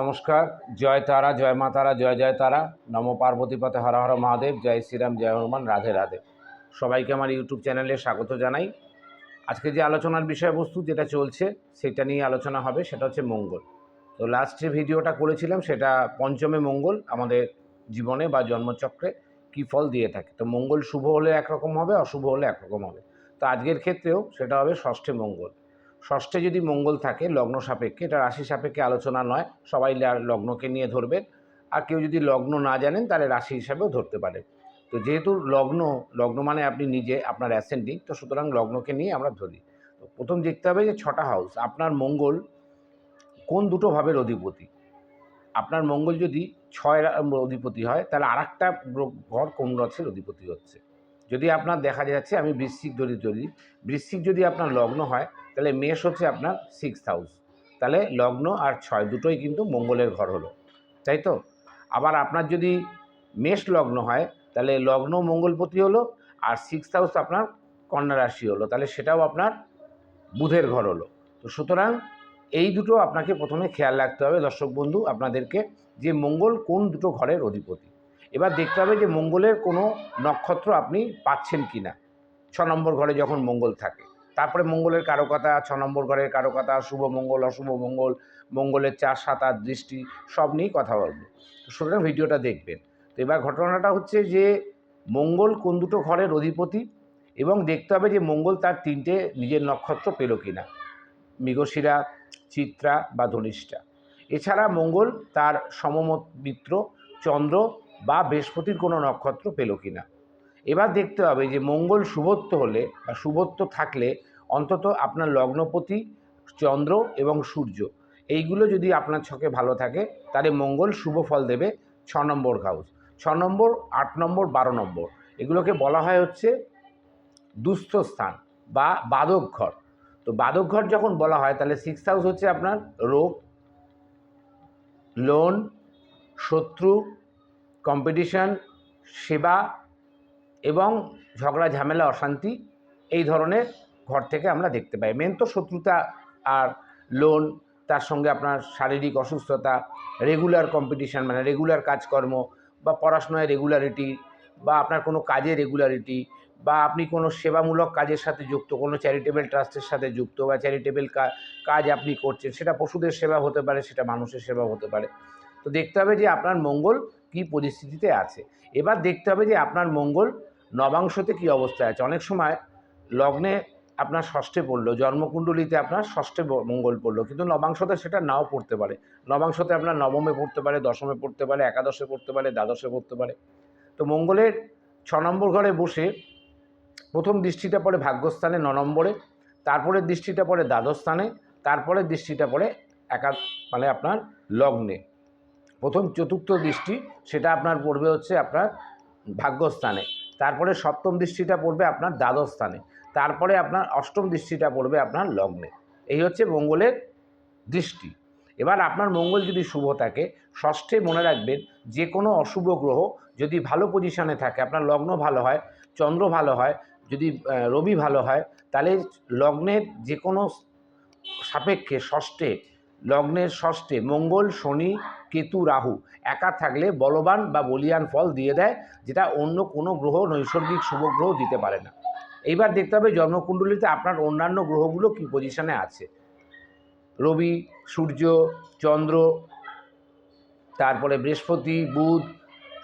নমস্কার, জয় তারা, জয় মা তারা, জয় জয় তারা। নম পার্বতী পথে হর হর মহাদেব, জয় শ্রীরাম, জয় হনুমান, রাধে রাধে। সবাইকে আমার ইউটিউব চ্যানেলে স্বাগত জানাই। আজকে যে আলোচনার বিষয়বস্তু যেটা চলছে, সেটা নিয়ে আলোচনা হবে, সেটা হচ্ছে মঙ্গল। তো লাস্ট যে ভিডিওটা করেছিলাম, সেটা পঞ্চমে মঙ্গল, আমাদের জীবনে বা জন্মচক্রে কী ফল দিয়ে থাকে। তো মঙ্গল শুভ হলে একরকম হবে, অশুভ হলে একরকম হবে। তো আজকের ক্ষেত্রেও সেটা হবে ষষ্ঠে মঙ্গল। ষষ্ঠে যদি মঙ্গল থাকে, লগ্ন সাপেক্ষে, এটা রাশি সাপেক্ষে আলোচনা নয়, সবাই লগ্নকে নিয়ে ধরবেন আর কেউ যদি লগ্ন না জানেন, তাহলে রাশি হিসাবেও ধরতে পারেন তো যেহেতু লগ্ন লগ্ন মানে আপনি নিজে, আপনার অ্যাসেন্ডিং তো সুতরাং লগ্নকে নিয়ে আমরা ধরি। তো প্রথম দেখতে হবে যে ছটা হাউস আপনার মঙ্গল কোন দুটো ভাবের অধিপতি? আপনার মঙ্গল যদি ছয় অধিপতি হয়, তাহলে আর একটা ঘর কোন রাশির অধিপতি হচ্ছে? যদি আপনার দেখা যাচ্ছে, আমি বৃশ্চিক যদি ধরি বৃশ্চিক যদি আপনার লগ্ন হয় তাহলে মেষ হচ্ছে আপনার সিক্স হাউস তাহলে লগ্ন আর ছয় দুটোই কিন্তু মঙ্গলের ঘর হলো, তাই তো? আবার আপনার যদি মেষ লগ্ন হয়, তাহলে লগ্ন মঙ্গলপতি হলো আর সিক্স হাউস আপনার কন্যা রাশি হলো, তাহলে সেটাও আপনার বুধের ঘর হলো। তো সুতরাং এই দুটো আপনাকে প্রথমে খেয়াল রাখতে হবে দর্শক বন্ধু, আপনাদেরকে যে মঙ্গল কোন দুটো ঘরের অধিপতি। এবার দেখতে হবে যে মঙ্গলের কোনো নক্ষত্র আপনি পাচ্ছেন কি না ছ নম্বর ঘরে যখন মঙ্গল থাকে। তারপরে মঙ্গলের কারকতা ছ নম্বর ঘরের কারকতা শুভ মঙ্গল, অশুভ মঙ্গল, মঙ্গলের চার সাত আট দৃষ্টি, সব নিয়েই কথা বলব। তো সুতরাং ভিডিওটা দেখবেন। তো এবার ঘটনাটা হচ্ছে যে, মঙ্গল কোন দুটো ঘরের অধিপতি এবং দেখতে হবে যে মঙ্গল তার তিনটে নিজের নক্ষত্র পেল কিনা। মৃগশিরা, চিত্রা বা ধনিষ্ঠা। এছাড়া মঙ্গল তার সমমত মিত্র, চন্দ্র বা বৃহস্পতির কোনো নক্ষত্র পেল কিনা। এবার দেখতে হবে যে মঙ্গল শুভত্ব হলে বা শুভত্ব থাকলে অন্তত আপনার লগ্নপতি, চন্দ্র এবং সূর্য, এইগুলো যদি আপনার ছকে ভালো থাকে, তাহলে মঙ্গল শুভ ফল দেবে ছ নম্বর হাউস ছ নম্বর, আট নম্বর, বারো নম্বর, এগুলোকে বলা হয় হচ্ছে দুস্থ স্থান বা বাদক ঘর। তো বাদক ঘর যখন বলা হয়, তাহলে সিক্স হাউস হচ্ছে আপনার রোগ, লোন, শত্রু কম্পিটিশন সেবা এবং ঝগড়া, ঝামেলা, অশান্তি এই ধরনের ঘর থেকে আমরা দেখতে পাই। মেন তো শত্রুতা আর লোন তার সঙ্গে আপনার শারীরিক অসুস্থতা রেগুলার কম্পিটিশান মানে রেগুলার কাজকর্ম বা পড়াশোনায় রেগুলারিটি বা আপনার কোনো কাজে রেগুলারিটি বা আপনি কোনো সেবামূলক কাজের সাথে যুক্ত, কোনো চ্যারিটেবল ট্রাস্টের সাথে যুক্ত বা চ্যারিটেবল কাজ আপনি করছেন, সেটা পশুদের সেবা হতে পারে, সেটা মানুষের সেবা হতে পারে। তো দেখতে হবে যে আপনার মঙ্গল কী পরিস্থিতিতে আছে। এবার দেখতে হবে যে আপনার মঙ্গল নবাংশতে কী অবস্থায় আছে? অনেক সময় লগ্নে আপনার ষষ্ঠে পড়ল, জন্মকুণ্ডলিতে আপনার ষষ্ঠে মঙ্গল পড়ল, কিন্তু নবাংশতে সেটা নাও পড়তে পারে। নবাংশতে আপনার নবমে পড়তে পারে, দশমে পড়তে পারে, একাদশে পড়তে পারে, দ্বাদশে পড়তে পারে। তো মঙ্গলের ছ নম্বর ঘরে বসে প্রথম দৃষ্টিটা পড়ে ভাগ্যস্থানে ন নম্বরে, তারপরে দৃষ্টিটা পড়ে দ্বাদশ স্থানে তারপরের দৃষ্টিটা পড়ে একা মানে আপনার লগ্নে। প্রথম চতুর্থ দৃষ্টি সেটা আপনার পড়বে হচ্ছে আপনার ভাগ্যস্থানে। তারপরে সপ্তম দৃষ্টিটা পড়বে আপনার দ্বাদশ স্থানে। তারপরে আপনার অষ্টম দৃষ্টিটা পড়বে আপনার লগ্নে। এই হচ্ছে মঙ্গলের দৃষ্টি। এবার আপনার মঙ্গল যদি শুভ থাকে, ষষ্ঠে মনে রাখবেন যে কোনো অশুভ গ্রহ যদি ভালো পজিশনে থাকে, আপনার লগ্ন ভালো হয়, চন্দ্র ভালো হয়, যদি রবি ভালো হয়, তাহলে লগ্নের যে কোনো সাপেক্ষে ষষ্ঠে লগ্নের ষষ্ঠে মঙ্গল, শনি, কেতু, রাহু একা থাকলে বলবান বা বলিয়ান ফল দিয়ে দেয়, যেটা অন্য কোনো গ্রহ নৈসর্গিক শুভ গ্রহ দিতে পারে না। এইবার দেখতে হবে জন্মকুণ্ডলিতে আপনার অন্যান্য গ্রহগুলো কী পজিশনে আছে। রবি, সূর্য, চন্দ্র, তারপরে বৃহস্পতি, বুধ,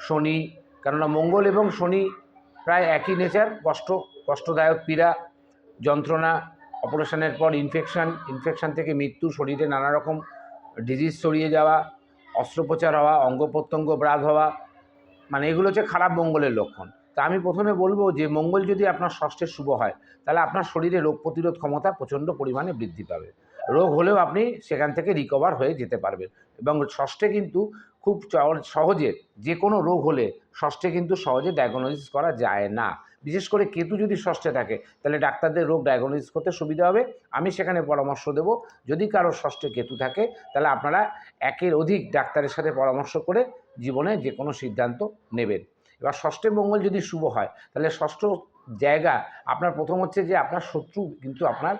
শনি, কেননা মঙ্গল এবং শনি প্রায় একই নেচার কষ্ট, কষ্টদায়ক পীড়া, যন্ত্রণা অপারেশনের পর ইনফেকশান ইনফেকশন থেকে মৃত্যু, শরীরে নানা রকম ডিজিজ ছড়িয়ে যাওয়া, অস্ত্রোপচার হওয়া অঙ্গ প্রত্যঙ্গ ব্রাধ হওয়া মানে এগুলো হচ্ছে খারাপ মঙ্গলের লক্ষণ। তা আমি প্রথমে বলব যে মঙ্গল যদি আপনার ষষ্ঠে শুভ হয়, তাহলে আপনার শরীরে রোগ প্রতিরোধ ক্ষমতা প্রচণ্ড পরিমাণে বৃদ্ধি পাবে। রোগ হলেও আপনি সেখান থেকে রিকভার হয়ে যেতে পারবেন। এবং ষষ্ঠে কিন্তু খুব সহজে যে কোনো রোগ হলে ষষ্ঠে কিন্তু সহজে ডায়াগনোসিস করা যায় না। বিশেষ করে কেতু যদি ষষ্ঠে থাকে, তাহলে ডাক্তারদের রোগ ডায়াগনোসিস করতে সুবিধা হবে। আমি সেখানে পরামর্শ দেব। যদি কারোর ষষ্ঠে কেতু থাকে, তাহলে আপনারা একের অধিক ডাক্তারের সাথে পরামর্শ করে জীবনে যে কোনো সিদ্ধান্ত নেবেন। এবার ষষ্ঠে মঙ্গল যদি শুভ হয়, তাহলে ষষ্ঠ জায়গা আপনার প্রথম হচ্ছে যে আপনার শত্রু কিন্তু আপনার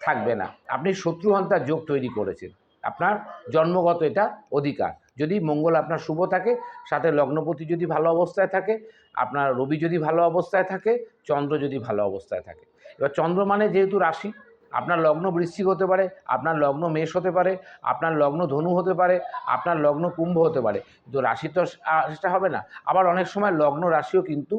থাকবে না। আপনি শত্রু শত্রুহন্তার যোগ তৈরি করেছেন। আপনার জন্মগত এটা অধিকার। যদি মঙ্গল আপনার শুভ থাকে, সাথে লগ্নপতি যদি ভালো অবস্থায় থাকে, আপনার রবি যদি ভালো অবস্থায় থাকে, চন্দ্র যদি ভালো অবস্থায় থাকে। এবার চন্দ্র মানে যেহেতু রাশি, আপনার লগ্ন বৃশ্চিক হতে পারে, আপনার লগ্ন মেষ হতে পারে, আপনার লগ্ন ধনু হতে পারে, আপনার লগ্ন কুম্ভ হতে পারে। কিন্তু রাশি তো সেটা হবে না। আবার অনেক সময় লগ্ন রাশিও কিন্তু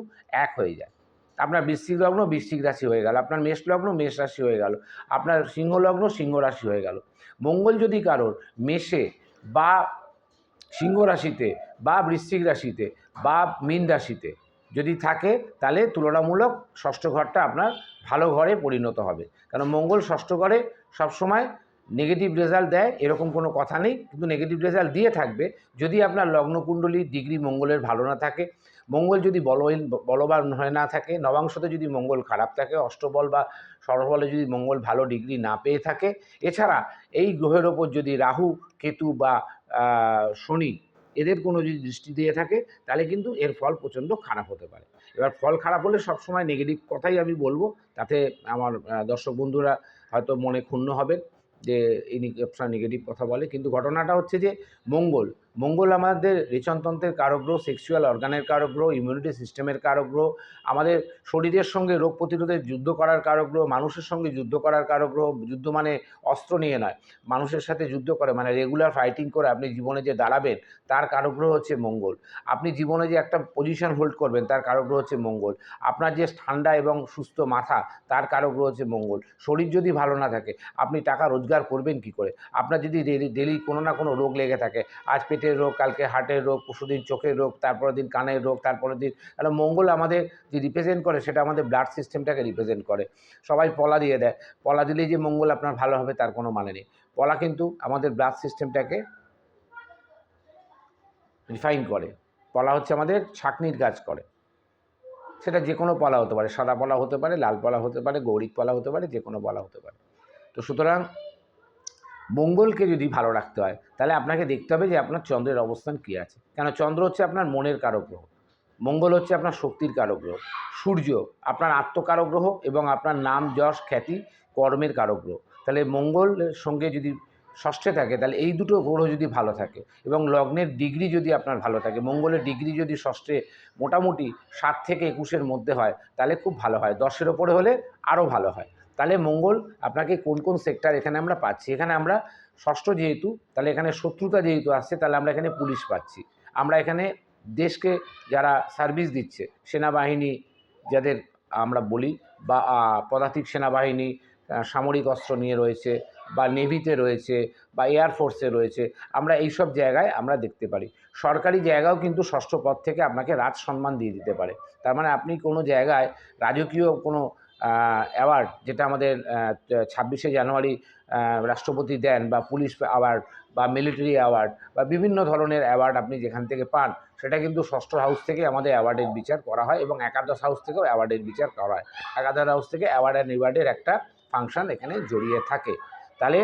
এক হয়ে যায়। আপনার বৃশ্চিক লগ্ন বৃশ্চিক রাশি হয়ে গেল, আপনার মেষ লগ্ন মেষ রাশি হয়ে গেল, আপনার সিংহ লগ্ন সিংহ রাশি হয়ে গেল। মঙ্গল যদি কারোর মেষে বা সিংহ রাশিতে বা বৃশ্চিক রাশিতে বা মীন রাশিতে যদি থাকে, তাহলে তুলনামূলক ষষ্ঠ ঘরটা আপনার ভালো ঘরে পরিণত হবে। কারণ মঙ্গল ষষ্ঠ ঘরে সবসময় নেগেটিভ রেজাল্ট দেয়, এরকম কোনো কথা নেই, কিন্তু নেগেটিভ রেজাল্ট দিয়ে থাকবে। যদি আপনার লগ্নকুণ্ডলী ডিগ্রি মঙ্গলের ভালো না থাকে, মঙ্গল যদি বলহীন, বলবান হয়ে না থাকে, নবাংশতে যদি মঙ্গল খারাপ থাকে, অষ্টবল বা সরবলে যদি মঙ্গল ভালো ডিগ্রি না পেয়ে থাকে, এছাড়া এই গ্রহের ওপর যদি রাহু, কেতু বা শনি এদের কোনো যদি দৃষ্টি দিয়ে থাকে, তাহলে কিন্তু এর ফল প্রচণ্ড খারাপ হতে পারে। এবার ফল খারাপ হলে সবসময় নেগেটিভ কথাই আমি বলব, তাতে আমার দর্শক বন্ধুরা হয়তো মনে ক্ষুণ্ণ হবেন যে আপনার নেগেটিভ কথা বলে। কিন্তু ঘটনাটা হচ্ছে যে মঙ্গল মঙ্গল আমাদের রেচনতন্ত্রের কারগ্রহ সেক্সুয়াল অর্গানের কারগ্রহ ইমিউনিটি সিস্টেমের কারগ্রহ, আমাদের শরীরের সঙ্গে রোগ প্রতিরোধের যুদ্ধ করার কারগ্রহ, মানুষের সঙ্গে যুদ্ধ করার কারগ্রহ, যুদ্ধ মানে অস্ত্র নিয়ে নয়, মানুষের সাথে যুদ্ধ করে মানে রেগুলার ফাইটিং করে আপনি জীবনে যে দাঁড়াবেন, তার কারগ্রহ হচ্ছে মঙ্গল। আপনি জীবনে যে একটা পজিশন হোল্ড করবেন, তার কারগ্রহ হচ্ছে মঙ্গল। আপনার যে ঠান্ডা এবং সুস্থ মাথা, তার কারগ্রহ হচ্ছে মঙ্গল। শরীর যদি ভালো না থাকে, আপনি টাকা রোজগার করবেন কি করে? আপনার যদি ডেলি কোনো না কোনো রোগ লেগে থাকে, আজ পেটের রোগ, কালকে হার্টের রোগ, পরশুদিন চোখের রোগ, তারপরের দিন কানের রোগ, তারপরের দিন তাহলে মঙ্গল আমাদের যে রিপ্রেজেন্ট করে সেটা আমাদের ব্লাড সিস্টেমটাকে রিপ্রেজেন্ট করে। সবাই পলা দিয়ে দেয়। পলা দিলেই যে মঙ্গল আপনার ভালো হবে তার কোনো মানে নেই। পলা কিন্তু আমাদের ব্লাড সিস্টেমটাকে রিফাইন করে। পলা হচ্ছে আমাদের ছাকনির কাজ করে। সেটা যে কোনো পলা হতে পারে। সাদা পলা হতে পারে, লাল পলা হতে পারে, গৌরিক পলা হতে পারে, যে কোনো পলা হতে পারে। তো সুতরাং মঙ্গলকে যদি ভালো রাখতে হয়, তাহলে আপনাকে দেখতে হবে যে আপনার চন্দ্রের অবস্থান কী আছে। কেন? চন্দ্র হচ্ছে আপনার মনের কারক গ্রহ। মঙ্গল হচ্ছে আপনার শক্তির কারক গ্রহ। সূর্য আপনার আত্মকারক গ্রহ এবং আপনার নাম, যশ, খ্যাতি, কর্মের কারক গ্রহ। তাহলে মঙ্গলের সঙ্গে যদি ষষ্ঠে থাকে, তাহলে এই দুটো গ্রহ যদি ভালো থাকে এবং লগ্নের ডিগ্রি যদি আপনার ভালো থাকে, মঙ্গলের ডিগ্রি যদি ষষ্ঠে মোটামুটি সাত থেকে একুশের মধ্যে হয়, তাহলে খুব ভালো হয়। দশের ওপরে হলে আরও ভালো হয়। তাহলে মঙ্গল আপনাকে কোন কোন সেক্টর এখানে আমরা পাচ্ছি? এখানে আমরা ষষ্ঠ যেহেতু, তাহলে এখানে শত্রুতা যেহেতু আসছে, তাহলে আমরা এখানে পুলিশ পাচ্ছি। আমরা এখানে দেশকে যারা সার্ভিস দিচ্ছে, সেনাবাহিনী যাদের আমরা বলি বা পদাতিক সেনাবাহিনী সামরিক অস্ত্র নিয়ে রয়েছে বা নেভিতে রয়েছে বা এয়ারফোর্সে রয়েছে, আমরা এইসব জায়গায় আমরা দেখতে পারি। সরকারি জায়গাও কিন্তু ষষ্ঠ পদ থেকে আপনাকে রাজ সম্মান দিয়ে দিতে পারে। তার মানে আপনি কোনো জায়গায় রাজকীয় কোনো অ্যাওয়ার্ড যেটা আমাদের ছাব্বিশে জানুয়ারি রাষ্ট্রপতি দেন বা পুলিশ অ্যাওয়ার্ড বা মিলিটারি অ্যাওয়ার্ড বা বিভিন্ন ধরনের অ্যাওয়ার্ড আপনি যেখান থেকে পান, সেটা কিন্তু ষষ্ঠ হাউস থেকে আমাদের অ্যাওয়ার্ডের বিচার করা হয় এবং একাদশ হাউস থেকেও অ্যাওয়ার্ডের বিচার করা হয়। একাদশ হাউস থেকে অ্যাওয়ার্ড অ্যান্ড রিওয়ার্ডের একটা ফাংশন এখানে জড়িয়ে থাকে। তাহলে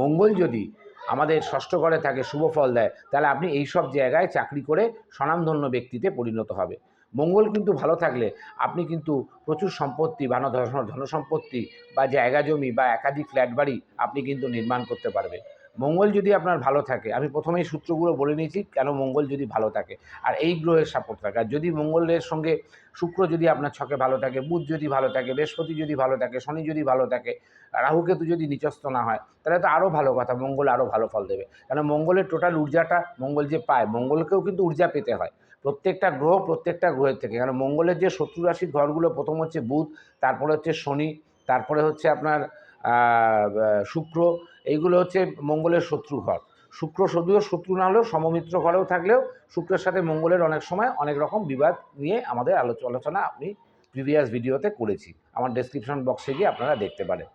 মঙ্গল যদি আমাদের ষষ্ঠ ঘরে থাকে, শুভ ফল দেয়, তাহলে আপনি এই সব জায়গায় চাকরি করে স্বনামধন্য ব্যক্তিতে পরিণত হবে। মঙ্গল কিন্তু ভালো থাকলে আপনি কিন্তু প্রচুর সম্পত্তি বা ধন- ধনসম্পত্তি বা জায়গা জমি বা একাধিক ফ্ল্যাট বাড়ি আপনি কিন্তু নির্মাণ করতে পারবেন। মঙ্গল যদি আপনার ভালো থাকে, আমি প্রথমেই সূত্রগুলো বলে নিয়েছি কেন মঙ্গল যদি ভালো থাকে। আর এই গ্রহের সাপোর্ট থাকে। আর যদি মঙ্গলের সঙ্গে শুক্র যদি আপনার ছকে ভালো থাকে, বুধ যদি ভালো থাকে, বৃহস্পতি যদি ভালো থাকে, শনি যদি ভালো থাকে রাহুকেতু যদি নিচস্ত না হয়, তাহলে তো আরও ভালো কথা, মঙ্গল আরও ভালো ফল দেবে। কেন মঙ্গলের টোটাল ঊর্জাটা মঙ্গল যে পায়, মঙ্গলকেও কিন্তু ঊর্জা পেতে হয়। প্রত্যেকটা গ্রহ প্রত্যেকটা গ্রহের থেকে। কারণ মঙ্গলের যে শত্রু রাশির ঘরগুলো, প্রথম হচ্ছে বুধ, তারপরে হচ্ছে শনি, তারপরে হচ্ছে আপনার শুক্র, এইগুলো হচ্ছে মঙ্গলের শত্রু ঘর। শুক্র যদিও শত্রু না হলেও সমমিত্র ঘরেও থাকলেও শুক্রের সাথে মঙ্গলের অনেক সময় অনেক রকম বিবাদ নিয়ে আমাদের আলোচ- আলোচনা আপনি প্রিভিয়াস ভিডিওতে করেছি। আমার ডেসক্রিপশন বক্সে গিয়ে আপনারা দেখতে পারেন।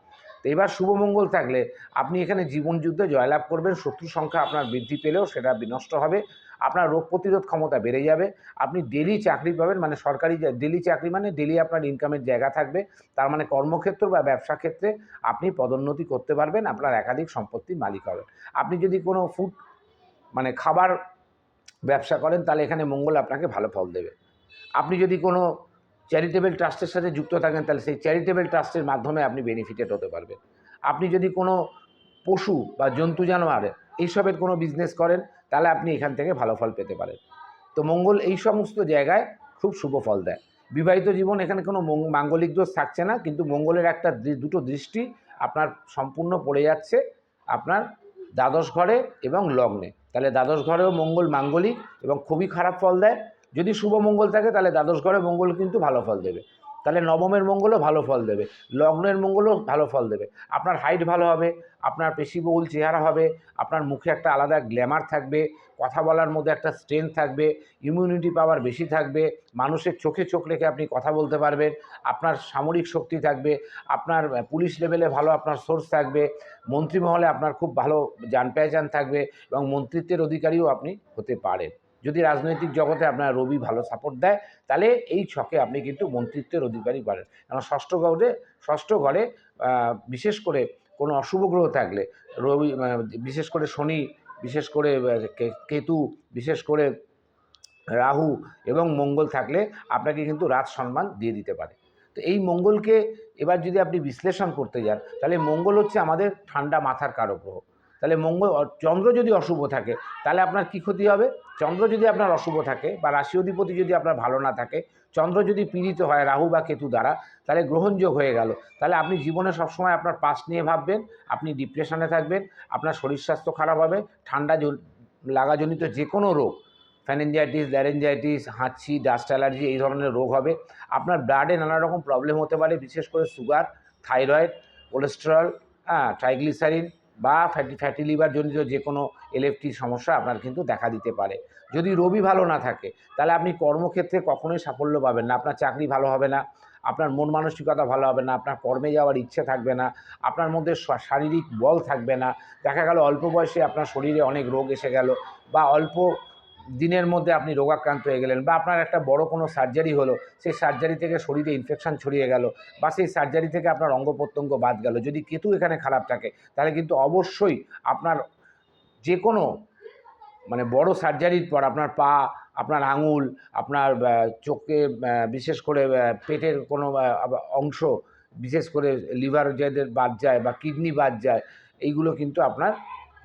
তো এবার শুভ মঙ্গল থাকলে আপনি এখানে জীবন যুদ্ধে জয়লাভ করবেন শত্রু সংখ্যা আপনার বৃদ্ধি পেলেও সেটা বিনষ্ট হবে। আপনার রোগ প্রতিরোধ ক্ষমতা বেড়ে যাবে। আপনি ডেলি চাকরি পাবেন মানে সরকারি ডেলি চাকরি মানে ডেলি আপনার ইনকামের জায়গা থাকবে। তার মানে কর্মক্ষেত্র বা ব্যবসা ক্ষেত্রে আপনি পদোন্নতি করতে পারবেন, আপনার একাধিক সম্পত্তির মালিক হবেন। আপনি যদি কোনো ফুড মানে খাবার ব্যবসা করেন, তাহলে এখানে মঙ্গল আপনাকে ভালো ফল দেবে। আপনি যদি কোনো চ্যারিটেবল ট্রাস্টের সাথে যুক্ত থাকেন, তাহলে সেই চ্যারিটেবল ট্রাস্টের মাধ্যমে আপনি বেনিফিটেড হতে পারবেন। আপনি যদি কোনো পশু বা জন্তু জানোয়ার, এইসবের কোনো বিজনেস করেন তাহলে আপনি এখান থেকে ভালো ফল পেতে পারেন। তো মঙ্গল এই সমস্ত জায়গায় খুব শুভ ফল দেয়। বিবাহিত জীবন এখানে কোনো মাঙ্গলিক দোষ থাকছে না, কিন্তু মঙ্গলের একটা দুটো দৃষ্টি আপনার সম্পূর্ণ পড়ে যাচ্ছে আপনার দ্বাদশ ঘরে এবং লগ্নে। তাহলে দ্বাদশ ঘরেও মঙ্গল মাঙ্গলিক এবং খুবই খারাপ ফল দেয়। যদি শুভ মঙ্গল থাকে তাহলে দ্বাদশ ঘরে মঙ্গল কিন্তু ভালো ফল দেবে। তাহলে নবমের মঙ্গলও ভালো ফল দেবে, লগ্নের মঙ্গলও ভালো ফল দেবে। আপনার হাইট ভালো হবে, আপনার পেশিবহুল চেহারা হবে, আপনার মুখে একটা আলাদা গ্ল্যামার থাকবে, কথা বলার মধ্যে একটা স্ট্রেংথ থাকবে ইমিউনিটি পাওয়ার বেশি থাকবে, মানুষের চোখে চোখ রেখে আপনি কথা বলতে পারবেন, আপনার সামরিক শক্তি থাকবে, আপনার পুলিশ লেভেলে ভালো আপনার সোর্স থাকবে, মন্ত্রী মহলে আপনার খুব ভালো জান পেহচান থাকবে এবং মন্ত্রিত্বের অধিকারীও আপনি হতে পারেন। যদি রাজনৈতিক জগতে আপনার রবি ভালো সাপোর্ট দেয় তাহলে এই ছকে আপনি কিন্তু মন্ত্রিত্বের অধিকারী পারেন কারণ ষষ্ঠ ঘরে ষষ্ঠ ঘরে বিশেষ করে কোনো অশুভ গ্রহ থাকলে, রবি বিশেষ করে শনি, বিশেষ করে কেতু, বিশেষ করে রাহু এবং মঙ্গল থাকলে আপনাকে কিন্তু রাজ সম্মান দিয়ে দিতে পারে। তো এই মঙ্গলকে এবার যদি আপনি বিশ্লেষণ করতে যান, তাহলে মঙ্গল হচ্ছে আমাদের ঠান্ডা মাথার কারক গ্রহ তাহলে মঙ্গল চন্দ্র যদি অশুভ থাকে, তাহলে আপনার কি ক্ষতি হবে? চন্দ্র যদি আপনার অশুভ থাকে বা রাশি অধিপতি যদি আপনার ভালো না থাকে, চন্দ্র যদি পীড়িত হয় রাহু বা কেতু দ্বারা, তাহলে গ্রহণযোগ হয়ে গেল। তাহলে আপনি জীবনে সবসময় আপনার পাস নিয়ে ভাববেন, আপনি ডিপ্রেশনে থাকবেন, আপনার শরীর স্বাস্থ্য খারাপ হবে, ঠান্ডা জন- লাগাজনিত যে কোনো রোগ ফ্যানেঞ্জাইটিস ল্যারেঞ্জাইটিস হাঁচি ডাস্ট অ্যালার্জি এই ধরনের রোগ হবে। আপনার ব্লাডে নানা রকম প্রবলেম হতে পারে, বিশেষ করে সুগার থাইরয়েড কোলেস্টেরল হ্যাঁ ট্রাইগ্লিসারিন বা ফ্যাটি ফ্যাটি লিভার জনিত যে কোনো এলএফটি সমস্যা আপনার কিন্তু দেখা দিতে পারে। যদি রবি ভালো না থাকে, তাহলে আপনি কর্মক্ষেত্রে কখনোই সাফল্য পাবেন না। আপনার চাকরি ভালো হবে না, আপনার মন মানসিকতা ভালো হবে না, আপনার কর্মে যাওয়ার ইচ্ছে থাকবে না, আপনার মধ্যে শারীরিক বল থাকবে না। দেখা গেল অল্প বয়সে আপনার শরীরে অনেক রোগ এসে গেল বা অল্প দিনের মধ্যে আপনি রোগাক্রান্ত হয়ে গেলেন বা আপনার একটা বড় কোনো সার্জারি হলো, সেই সার্জারি থেকে শরীরে ইনফেকশন ছড়িয়ে গেল বা সেই সার্জারি থেকে আপনার অঙ্গ প্রত্যঙ্গ বাদ গেল। যদি কেতু এখানে খারাপ থাকে, তাহলে কিন্তু অবশ্যই আপনার যে কোনো মানে বড় সার্জারির পর আপনার পা, আপনার আঙুল, আপনার চোখে বিশেষ করে পেটের কোনো অংশ, বিশেষ করে লিভার যাদের বাদ যায় বা কিডনি বাদ যায়, এইগুলো কিন্তু আপনার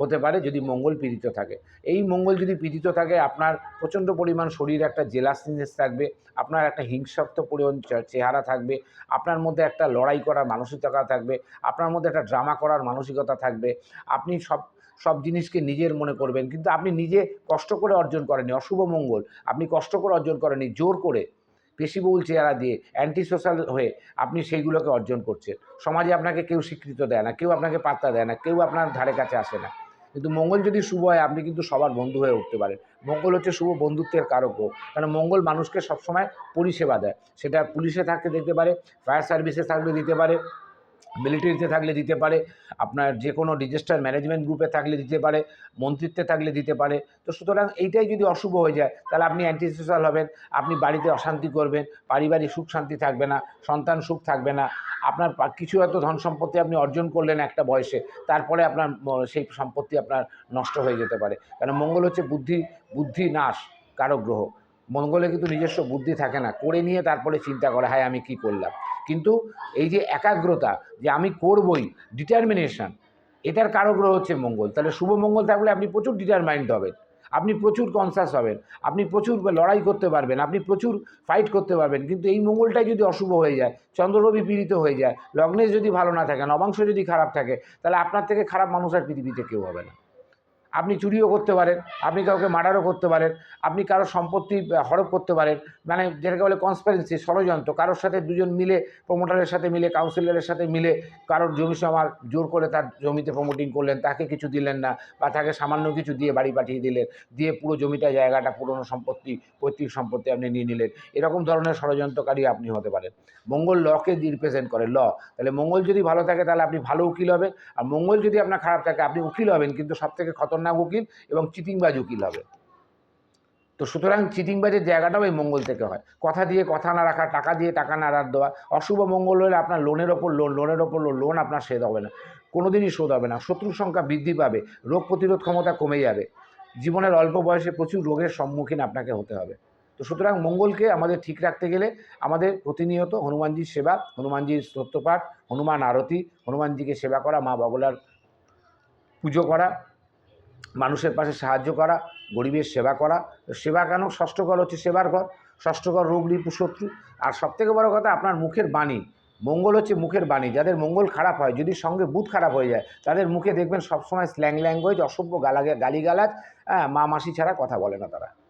হতে পারে যদি মঙ্গল পীড়িত থাকে। এই মঙ্গল যদি পীড়িত থাকে, আপনার প্রচণ্ড পরিমাণ শরীরে একটা জেলাসনেস থাকবে, আপনার একটা হিংসাত্মক পরিমাণ চেহারা থাকবে, আপনার মধ্যে একটা লড়াই করার মানসিকতা থাকবে, আপনার মধ্যে একটা ড্রামা করার মানসিকতা থাকবে, আপনি সব সব জিনিসকে নিজের মনে করবেন। কিন্তু আপনি নিজে কষ্ট করে অর্জন করেনি অশুভ মঙ্গল, আপনি কষ্ট করে অর্জন করেনি জোর করে পেশিবহুল চেহারা দিয়ে অ্যান্টি সোশ্যাল হয়ে আপনি সেইগুলোকে অর্জন করছেন। সমাজে আপনাকে কেউ স্বীকৃত দেয় না, কেউ আপনাকে পাত্তা দেয় না, কেউ আপনার ধারে কাছে আসে না। কিন্তু মঙ্গল যদি শুভ হয়, আপনি কিন্তু সবার বন্ধু হয়ে উঠতে পারেন। মঙ্গল হচ্ছে শুভ বন্ধুত্বের কারক হোক কারণ মঙ্গল মানুষকে সবসময় পরিষেবা দেয়। সেটা পুলিশে থাকতে দিতে পারে, ফায়ার সার্ভিসে থাকলে দিতে পারে মিলিটারিতে থাকলে দিতে পারে, আপনার যে কোনো ডিজাস্টার ম্যানেজমেন্ট গ্রুপে থাকলে দিতে পারে, মন্ত্রিত্বে থাকলে দিতে পারে। তো সুতরাং এইটাই যদি অশুভ হয়ে যায়, তাহলে আপনি অ্যান্টি সোশ্যাল হবেন, আপনি বাড়িতে অশান্তি করবেন, পারিবারিক সুখ শান্তি থাকবে না, সন্তান সুখ থাকবে না, আপনার কিছু হয়তো ধন সম্পত্তি আপনি অর্জন করলেন একটা বয়সে, তারপরে আপনার সেই সম্পত্তি আপনার নষ্ট হয়ে যেতে পারে। কারণ মঙ্গল হচ্ছে বুদ্ধি বুদ্ধি নাশ কারক গ্রহ। মঙ্গলে কিন্তু নিজস্ব বুদ্ধি থাকে না। করে নিয়ে তারপরে চিন্তা করে, হায়, আমি কি করলাম? কিন্তু এই যে একাগ্রতা যে আমি করবই ডিটারমিনেশন এটার কারক গ্রহ হচ্ছে মঙ্গল। তাহলে শুভ মঙ্গল থাকলে আপনি প্রচুর ডিটারমাইন্ড হবেন, আপনি প্রচুর কনসাস হবেন, আপনি প্রচুর লড়াই করতে পারবেন, আপনি প্রচুর ফাইট করতে পারবেন। কিন্তু এই মঙ্গলটাই যদি অশুভ হয়ে যায় চন্দ্ররবি পীড়িত হয়ে যায়, লগ্নেশ যদি ভালো না থাকে, নবাংশ যদি খারাপ থাকে, তাহলে আপনার থেকে খারাপ মানুষ আর পৃথিবীতে কেউ হবে না। আপনি চুরিও করতে পারেন, আপনি কাউকে মার্ডারও করতে পারেন, আপনি কারোর সম্পত্তি হড়প করতে পারেন মানে যেটাকে বলে কনসপারেন্সি ষড়যন্ত্র, কারোর সাথে দুজন মিলে প্রমোটারের সাথে মিলে কাউন্সিলরের সাথে মিলে, কারোর জমি সমার জোর করে তার জমিতে প্রমোটিং করলেন, তাকে কিছু দিলেন না বা তাকে সামান্য কিছু দিয়ে বাড়ি পাঠিয়ে দিলেন, দিয়ে পুরো জমিটা, জায়গাটা, পুরনো সম্পত্তি, পৈতৃক সম্পত্তি আপনি নিয়ে নিলেন। এরকম ধরনের ষড়যন্ত্রকারী আপনি হতে পারেন। মঙ্গল লকে রিপ্রেজেন্ট করে, ল। তাহলে মঙ্গল যদি ভালো থাকে, তাহলে আপনি ভালো উকিল হবেন, আর মঙ্গল যদি আপনার খারাপ থাকে, আপনি উকিল হবেন, কিন্তু সব থেকে খতরনাক উকিল এবং চিটিংবাজ উকিল হবে। তো সুতরাং চিটিংবাজের জায়গাটাও এই মঙ্গল থেকে হয়। কথা দিয়ে কথা না রাখা, টাকা দিয়ে টাকা না রাখ দেওয়া, অশুভ মঙ্গল হলে আপনার লোনের ওপর লোন লোনের ওপর লোন লোন আপনার শোধ হবে না। কোনোদিনই শোধ হবে না। শত্রুর সংখ্যা বৃদ্ধি পাবে, রোগ প্রতিরোধ ক্ষমতা কমে যাবে। জীবনের অল্প বয়সে প্রচুর রোগের সম্মুখীন আপনাকে হতে হবে। তো সুতরাং মঙ্গলকে আমাদের ঠিক রাখতে গেলে আমাদের প্রতিনিয়ত হনুমানজির সেবা, হনুমানজির স্তোত্রপাঠ, হনুমান আরতি, হনুমানজিকে সেবা করা, মা বগলার পুজো করা মানুষের পাশে সাহায্য করা, গরিবের সেবা করা। সেবা কেন? ষষ্ঠকর হচ্ছে সেবার ঘর। ষষ্ঠকর রোগ শত্রু আর সবথেকে বড় কথা, আপনার মুখের বাণী। মঙ্গল হচ্ছে মুখের বাণী। যাদের মঙ্গল খারাপ হয়, যদি সঙ্গে বুধ খারাপ হয়ে যায়, তাদের মুখে দেখবেন সবসময় স্ল্যাং ল্যাঙ্গুয়েজ অসভ্য গালাগে গালিগালাজ। হ্যাঁ মা মাসি ছাড়া কথা বলে না তারা।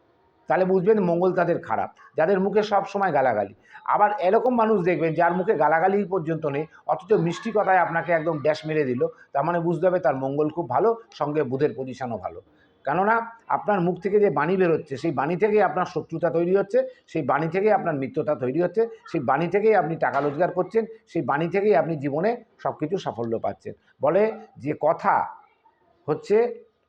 তাহলে বুঝবেন মঙ্গল তাদের খারাপ, যাদের মুখে সব সময় গালাগালি। আবার এরকম মানুষ দেখবেন যার মুখে গালাগালি পর্যন্ত নেই, অথচ মিষ্টি কথায় আপনাকে একদম ড্যাশ মেরে দিল, তার মানে বুঝতে হবে তার মঙ্গল খুব ভালো, সঙ্গে বুধের পজিশনও ভালো। কেননা আপনার মুখ থেকে যে বাণী বেরোচ্ছে, সেই বাণী থেকেই আপনার শত্রুতা তৈরি হচ্ছে, সেই বাণী থেকেই আপনার মিত্রতা তৈরি হচ্ছে, সেই বাণী থেকেই আপনি টাকা রোজগার করছেন, সেই বাণী থেকেই আপনি জীবনে সব কিছু সাফল্য পাচ্ছেন। বলে যে কথা হচ্ছে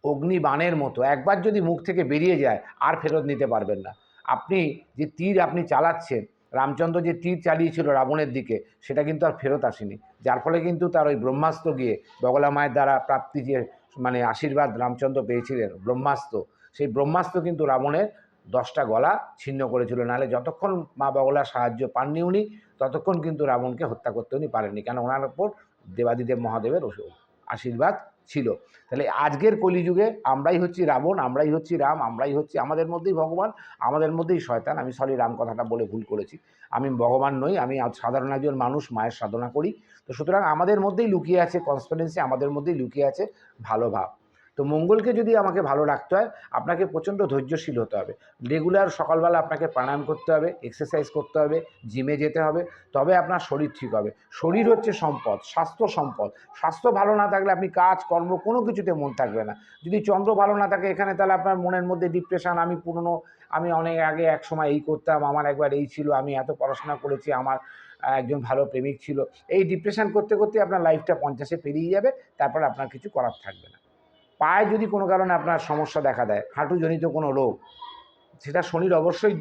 অগ্নিবাণের মতো একবার যদি মুখ থেকে বেরিয়ে যায়, আর ফেরত নিতে পারবেন না। আপনি যে তীর আপনি চালাচ্ছেন, রামচন্দ্র যে তীর চালিয়েছিল রাবণের দিকে, সেটা কিন্তু আর ফেরত আসেনি। যার ফলে কিন্তু তার ওই ব্রহ্মাস্ত্র গিয়ে বগলা মায়ের দ্বারা প্রাপ্তি যে মানে আশীর্বাদ রামচন্দ্র পেয়েছিলেন, ব্রহ্মাস্ত্র, সেই ব্রহ্মাস্ত্র কিন্তু রাবণের দশটা গলা ছিন্ন করেছিল। নাহলে যতক্ষণ মা বগলার সাহায্য পাননি উনি, ততক্ষণ কিন্তু রাবণকে হত্যা করতে উনি পারেননি। কেন? ওনার ওপর দেবাদিদেব মহাদেবের আশীর্বাদ ছিল। তাহলে আজকের কলিযুগে আমরাই হচ্ছি রাবণ, আমরাই হচ্ছি রাম, আমরাই হচ্ছি আমাদের মধ্যেই ভগবান, আমাদের মধ্যেই শয়তান। আমি সরি, রাম কথাটা বলে ভুল করেছি। আমি ভগবান নই, আমি সাধারণ একজন মানুষ, মায়ের সাধনা করি। তো সুতরাং আমাদের মধ্যেই লুকিয়ে আছে কনসপিডেন্সি আমাদের মধ্যেই লুকিয়ে আছে ভালো ভাব। তো মঙ্গলকে যদি আমাকে ভালো রাখতে হয়, আপনাকে প্রচণ্ড ধৈর্যশীল হতে হবে। রেগুলার সকালবেলা আপনাকে প্রাণায়াম করতে হবে এক্সারসাইজ করতে হবে জিমে যেতে হবে, তবে আপনার শরীর ঠিক হবে। শরীর হচ্ছে সম্পদ, স্বাস্থ্য সম্পদ। স্বাস্থ্য ভালো না থাকলে আপনি কাজ, কর্ম কোনো কিছুতে মন থাকবে না। যদি চন্দ্র ভালো না থাকে এখানে, তাহলে আপনার মনের মধ্যে ডিপ্রেশান আমি পুরনো, আমি অনেক আগে এক সময় এই করতাম, আমার একবার এই ছিল, আমি এত পড়াশোনা করেছি, আমার একজন ভালো প্রেমিক ছিল। এই ডিপ্রেশান করতে করতে আপনার লাইফটা পঞ্চাশে পেরিয়ে যাবে, তারপর আপনার কিছু করার থাকবে না। পায়ে যদি কোনো কারণে আপনার সমস্যা দেখা দেয়, হাঁটুজনিত কোনো রোগ, সেটা শনির অবশ্যই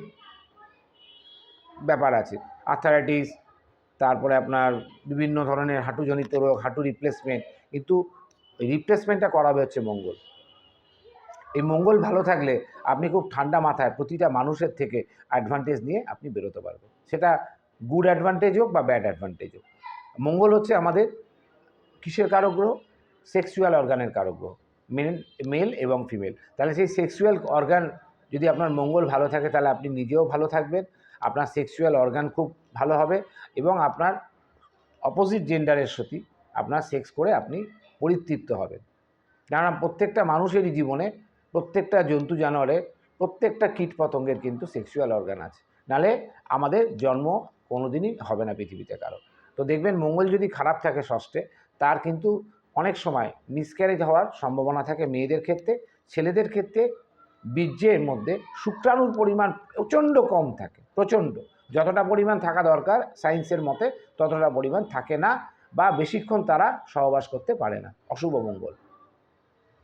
ব্যাপার আছে। আর্থারাইটিস তারপরে আপনার বিভিন্ন ধরনের হাঁটুজনিত রোগ, হাঁটু রিপ্লেসমেন্ট কিন্তু রিপ্লেসমেন্টটা করাবে হচ্ছে মঙ্গল। এই মঙ্গল ভালো থাকলে আপনি খুব ঠান্ডা মাথায় প্রতিটা মানুষের থেকে অ্যাডভান্টেজ নিয়ে আপনি বেরোতে পারবেন। সেটা গুড অ্যাডভান্টেজ হোক বা ব্যাড অ্যাডভান্টেজ হোক। মঙ্গল হচ্ছে আমাদের কিসের কারক গ্রহ সেক্সুয়াল অর্গানের কারক গ্রহ মেল মেল এবং ফিমেল। তাহলে সেই সেক্সুয়াল অর্গান যদি আপনার মঙ্গল ভালো থাকে, তাহলে আপনি নিজেও ভালো থাকবেন। আপনার সেক্সুয়াল অর্গান খুব ভালো হবে এবং আপনার অপোজিট জেন্ডারের সাথে আপনার সেক্স করে আপনি পরিতৃপ্ত হবেন। কেননা প্রত্যেকটা মানুষেরই জীবনে প্রত্যেকটা জন্তু জানোয়ারের প্রত্যেকটা কীট পতঙ্গের কিন্তু সেক্সুয়াল অর্গান আছে। নালে আমাদের জন্ম কোনোদিনই হবে না পৃথিবীতে কারও। তো দেখবেন মঙ্গল যদি খারাপ থাকে ষষ্ঠে, তার কিন্তু অনেক সময় মিসক্যারেজ হওয়ার সম্ভাবনা থাকে মেয়েদের ক্ষেত্রে, ছেলেদের ক্ষেত্রে বীর্যের মধ্যে শুক্রাণুর পরিমাণ প্রচণ্ড কম থাকে, প্রচণ্ড। যতটা পরিমাণ থাকা দরকার সায়েন্সের মতে, ততটা পরিমাণ থাকে না বা বেশিক্ষণ তারা সহবাস করতে পারে না। অশুভ মঙ্গল।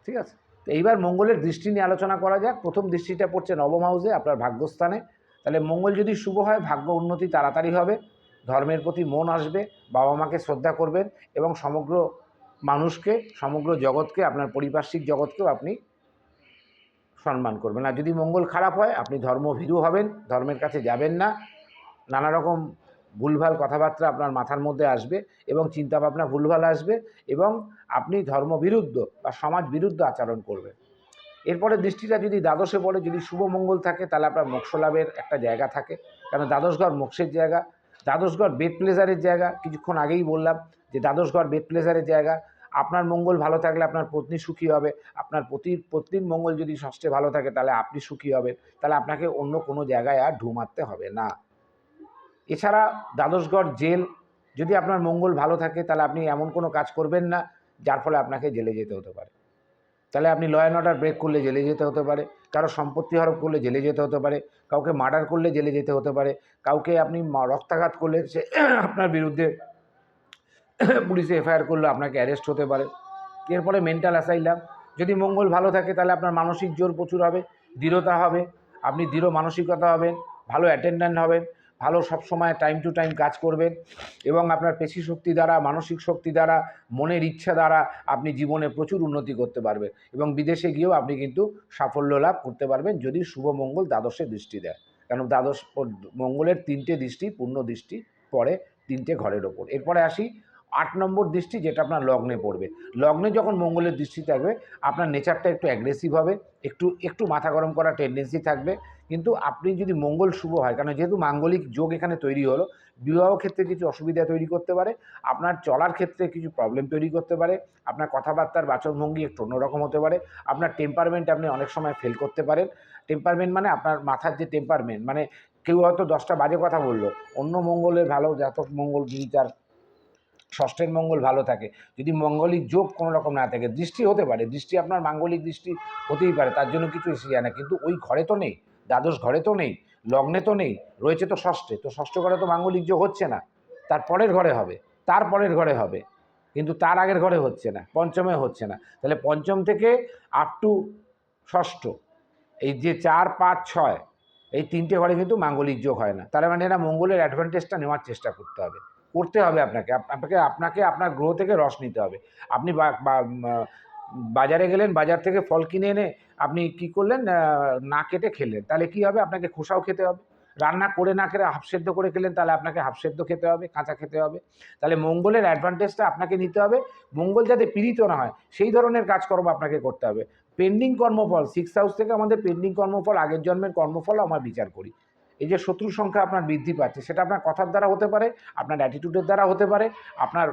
ঠিক আছে? তো এইবার মঙ্গলের দৃষ্টি নিয়ে আলোচনা করা যাক। প্রথম দৃষ্টিটা পড়ছে নবম হাউসে আপনার ভাগ্যস্থানে। তাহলে মঙ্গল যদি শুভ হয়, ভাগ্য উন্নতি তাড়াতাড়ি হবে, ধর্মের প্রতি মন আসবে বাবা মাকে শ্রদ্ধা করবেন এবং সমগ্র মানুষকে, সমগ্র জগৎকে, আপনার পারিপার্শ্বিক জগৎকেও আপনি সম্মান করবেন। আর যদি মঙ্গল খারাপ হয়, আপনি ধর্মভীরু হবেন, ধর্মের কাছে যাবেন না। নানা রকম ভুলভাল কথাবার্তা আপনার মাথার মধ্যে আসবে এবং চিন্তাভাবনা ভুলভাল আসবে এবং আপনি ধর্মবিরুদ্ধ বা সমাজ বিরুদ্ধ আচরণ করবেন। এরপরে দৃষ্টিটা যদি দ্বাদশে পড়ে, যদি শুভ মঙ্গল থাকে, তাহলে আপনার মোক্ষ লাভের একটা জায়গা থাকে। কারণ দ্বাদশঘর মোক্ষের জায়গা। দ্বাদশঘর বেড প্লেজারের জায়গা, কিছুক্ষণ আগেই বললাম যে দ্বাদশগড় বেড প্লেজারের জায়গা। আপনার মঙ্গল ভালো থাকলে আপনার পত্নী সুখী হবে। আপনার পতি, পত্নীর মঙ্গল যদি ষষ্ঠে ভালো থাকে তাহলে আপনি সুখী হবেন। তাহলে আপনাকে অন্য কোনো জায়গায় আর ঢু মারতে হবে না। এছাড়া দ্বাদশগড় জেল, যদি আপনার মঙ্গল ভালো থাকে তাহলে আপনি এমন কোনো কাজ করবেন না, যার ফলে আপনাকে জেলে যেতে হতে পারে। তাহলে আপনি ল অ্যান্ড অর্ডার ব্রেক করলে জেলে যেতে হতে পারে, কারও সম্পত্তি হরপ করলে জেলে যেতে হতে পারে, কাউকে মার্ডার করলে জেলে যেতে হতে পারে, কাউকে আপনি রক্তাঘাত করলে সে আপনার বিরুদ্ধে পুলিশে এফআইআর করলে আপনাকে অ্যারেস্ট হতে পারে। এরপরে মেন্টাল অ্যাসাইলাম যদি মঙ্গল ভালো থাকে তাহলে আপনার মানসিক জোর প্রচুর হবে, দৃঢ়তা হবে, আপনি দৃঢ় মানসিকতা হবেন, ভালো অ্যাটেন্ডেন্ট হবেন ভালো সবসময় টাইম টু টাইম কাজ করবেন এবং আপনার পেশি শক্তি দ্বারা, মানসিক শক্তি দ্বারা, মনের ইচ্ছা দ্বারা আপনি জীবনে প্রচুর উন্নতি করতে পারবেন এবং বিদেশে গিয়েও আপনি কিন্তু সাফল্য লাভ করতে পারবেন যদি শুভ মঙ্গল দ্বাদশে দৃষ্টি দেয়। কারণ দ্বাদশ মঙ্গলের তিনটে দৃষ্টি, পূর্ণ দৃষ্টি পড়ে তিনটে ঘরের ওপর। এরপরে আসি, আট নম্বর দৃষ্টি যেটা আপনার লগ্নে পড়বে। লগ্নে যখন মঙ্গলের দৃষ্টি থাকবে, আপনার নেচারটা একটু অ্যাগ্রেসিভ হবে, একটু একটু মাথা গরম করার টেন্ডেন্সি থাকবে কিন্তু আপনি যদি মঙ্গল শুভ হয়, কারণ যেহেতু মাঙ্গলিক যোগ এখানে তৈরি হলো, বিবাহ ক্ষেত্রে কিছু অসুবিধা তৈরি করতে পারে, আপনার চলার ক্ষেত্রে কিছু প্রবলেম তৈরি করতে পারে, আপনার কথাবার্তার বাচনভঙ্গি একটু অন্যরকম হতে পারে, আপনার টেম্পারমেন্ট আপনি অনেক সময় ফেল করতে পারেন। টেম্পারমেন্ট মানে আপনার মাথার যে টেম্পারমেন্ট মানে কেউ হয়তো দশটা বাজে কথা বলল, অন্য মঙ্গলের ভালো, জাতক মঙ্গল যদি তার ষষ্ঠের মঙ্গল ভালো থাকে, যদি মঙ্গলিক যোগ কোনো রকম না থাকে, দৃষ্টি হতে পারে, দৃষ্টি আপনার মাঙ্গলিক দৃষ্টি হতেই পারে, তার জন্য কিছু এসে যায় না, কিন্তু ওই ঘরে তো নেই। দ্বাদশ ঘরে তো নেই, লগ্নে তো নেই, রয়েছে তো ষষ্ঠে, তো ষষ্ঠ ঘরে তো মাঙ্গলিক যোগ হচ্ছে না। তার পরের ঘরে হবে, তার পরের ঘরে হবে, কিন্তু তার আগের ঘরে হচ্ছে না, পঞ্চমে হচ্ছে না। তাহলে পঞ্চম থেকে আপ টু ষষ্ঠ, এই যে চার, পাঁচ, ছয়, এই তিনটে ঘরে কিন্তু মাঙ্গলিক যোগ হয় না। তার মানে এরা মঙ্গলের অ্যাডভান্টেজটা নেওয়ার চেষ্টা করতে হবে করতে হবে আপনাকে আপনাকে আপনাকে আপনার গ্রহ থেকে রস নিতে হবে। আপনি বাজারে গেলেন, বাজার থেকে ফল কিনে এনে আপনি কি করলেন? না কেটে খেলেন। তাহলে কি হবে? আপনাকে খোসাও খেতে হবে। রান্না করে না খেলে হাফ সেদ্ধ করে খেলেন, তাহলে আপনাকে হাফ সেদ্ধ খেতে হবে, কাঁচা খেতে হবে। তাহলে মঙ্গলের অ্যাডভান্টেজটা আপনাকে নিতে হবে। মঙ্গল যাতে পীড়িত না হয়, সেই ধরনের কাজকর্ম আপনাকে করতে হবে। পেন্ডিং কর্মফল সিক্স হাউস থেকে আমাদের পেন্ডিং কর্মফল, আগের জন্মের কর্মফল আমরা বিচার করি। এই যে শত্রু সংখ্যা আপনার বৃদ্ধি পাচ্ছে, সেটা আপনার কথার দ্বারা হতে পারে, আপনার অ্যাটিটিউডের দ্বারা হতে পারে, আপনার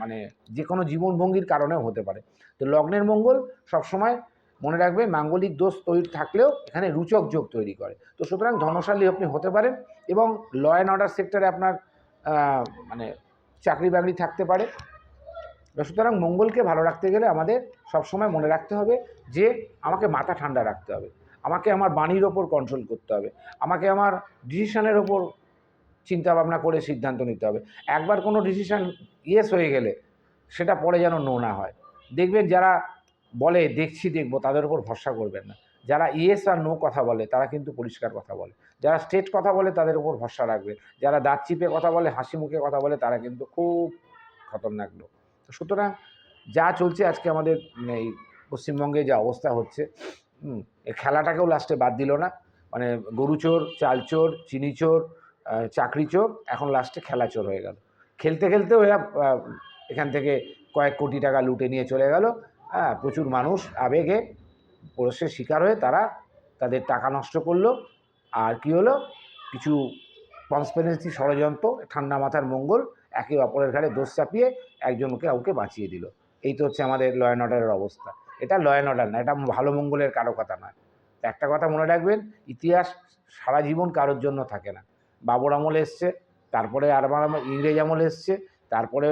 মানে যে কোনো জীবনভঙ্গির কারণেও হতে পারে। তো লগ্নের মঙ্গল সবসময় মনে রাখবে, মাঙ্গলিক দোষ তৈরি থাকলেও এখানে রুচক যোগ তৈরি করে। তো সুতরাং ধনশালী আপনি হতে পারেন এবং ল অ্যান্ড অর্ডার সেক্টরে আপনার মানে চাকরি বাকরি থাকতে পারে। সুতরাং মঙ্গলকে ভালো রাখতে গেলে আমাদের সবসময় মনে রাখতে হবে যে, আমাকে মাথা ঠান্ডা রাখতে হবে। আমাকে আমার বাণীর ওপর কন্ট্রোল করতে হবে। আমাকে আমার ডিসিশানের ওপর চিন্তা ভাবনা করে সিদ্ধান্ত নিতে হবে। একবার কোনো ডিসিশান ইয়েস হয়ে গেলে সেটা পরে যেন নো না হয়। দেখবেন যারা বলে, দেখছি, দেখব, তাদের উপর ভরসা করবেন না। যারা ইয়েস আর নো কথা বলে, তারা কিন্তু পরিষ্কার কথা বলে। যারা স্ট্রেট কথা বলে, তাদের উপর ভরসা রাখবে যারা দাঁত চিপে কথা বলে, হাসি মুখে কথা বলে, তারা কিন্তু খুব খতরনাক লোক। সুতরাং যা চলছে আজকে আমাদের এই পশ্চিমবঙ্গে যা অবস্থা হচ্ছে খেলাটাকেও লাস্টে বাদ দিল না। মানে গরু চোর, চাল চোর, চিনি চোর চাকরি চোর, এখন লাস্টে খেলা চোর হয়ে গেল। খেলতে খেলতেও এরা এখান থেকে কয়েক কোটি টাকা লুটে নিয়ে চলে গেল। হ্যাঁ প্রচুর মানুষ আবেগে পরশের শিকার হয়ে তারা তাদের টাকা নষ্ট করল। আর কি হলো? কিছু কনসপিরেন্সি ষড়যন্ত্র, ঠান্ডা মাথার মঙ্গল, একে অপরের ঘাড়ে দোষ চাপিয়ে একজনকে কাউকে বাঁচিয়ে দিল। এই তো হচ্ছে আমাদের ল অ্যান্ড অর্ডারের অবস্থা। এটা ল অ্যান্ড অর্ডার না, এটা ভালো মঙ্গলের কারও কথা নয়। একটা কথা মনে রাখবেন, ইতিহাস সারা জীবন কারোর জন্য থাকে না। বাবর আমল এসছে, তারপরে আর ইংরেজ আমল এসছে, তারপরে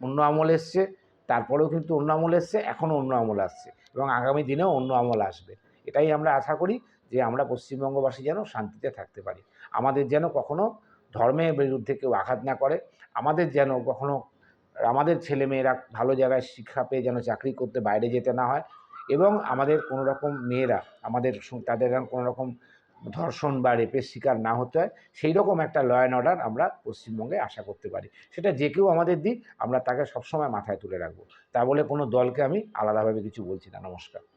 অন্য আমল এসছে, তারপরেও কিন্তু অন্য আমল এসছে এখনও অন্য আমল আসছে এবং আগামী দিনেও অন্য আমল আসবে। এটাই আমরা আশা করি যে আমরা পশ্চিমবঙ্গবাসী যেন শান্তিতে থাকতে পারি। আমাদের যেন কখনো ধর্মের বিরুদ্ধে কেউ আঘাত না করে, আমাদের যেন কখনো আমাদের ছেলেমেয়েরা ভালো জায়গায় শিক্ষা পেয়ে যেন চাকরি করতে বাইরে যেতে না হয় এবং আমাদের কোনো রকম মেয়েরা, আমাদের তাদের কোনো রকম ধর্ষণ বা রেপের শিকার না হতে হয়, সেই রকম একটা ল অ্যান্ড অর্ডার আমরা পশ্চিমবঙ্গে আশা করতে পারি। সেটা যে কেউ আমাদের দিক, আমরা তাকে সবসময় মাথায় তুলে রাখব। তা বলে কোনো দলকে আমি আলাদাভাবে কিছু বলছি না। নমস্কার।